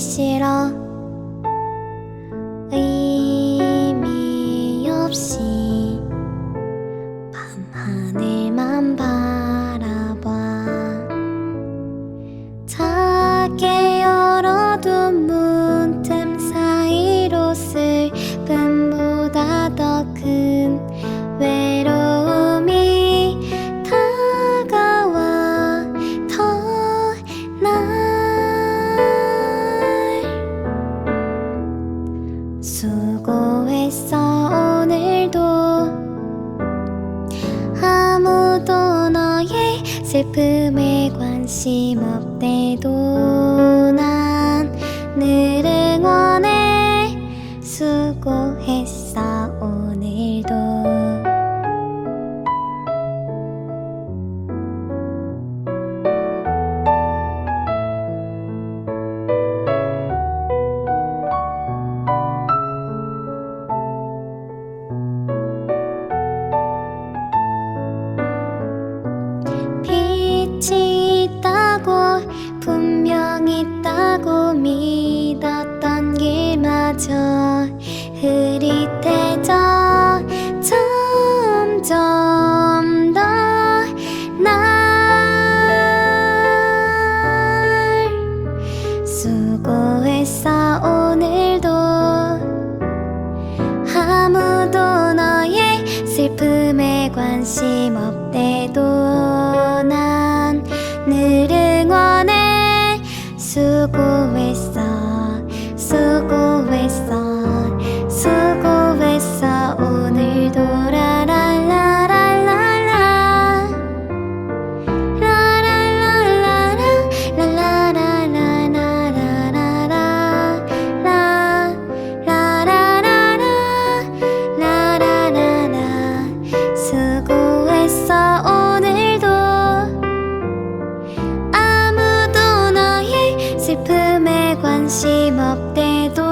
싫어. 슬픔에 관심 없대도 난늘 응원해 수고했어. 온다고 믿었던 길마저 흐릿해져 점점 더날 수고했어. 오늘도 아무도 너의 슬픔에 관심 없대도 circle 관심 없대도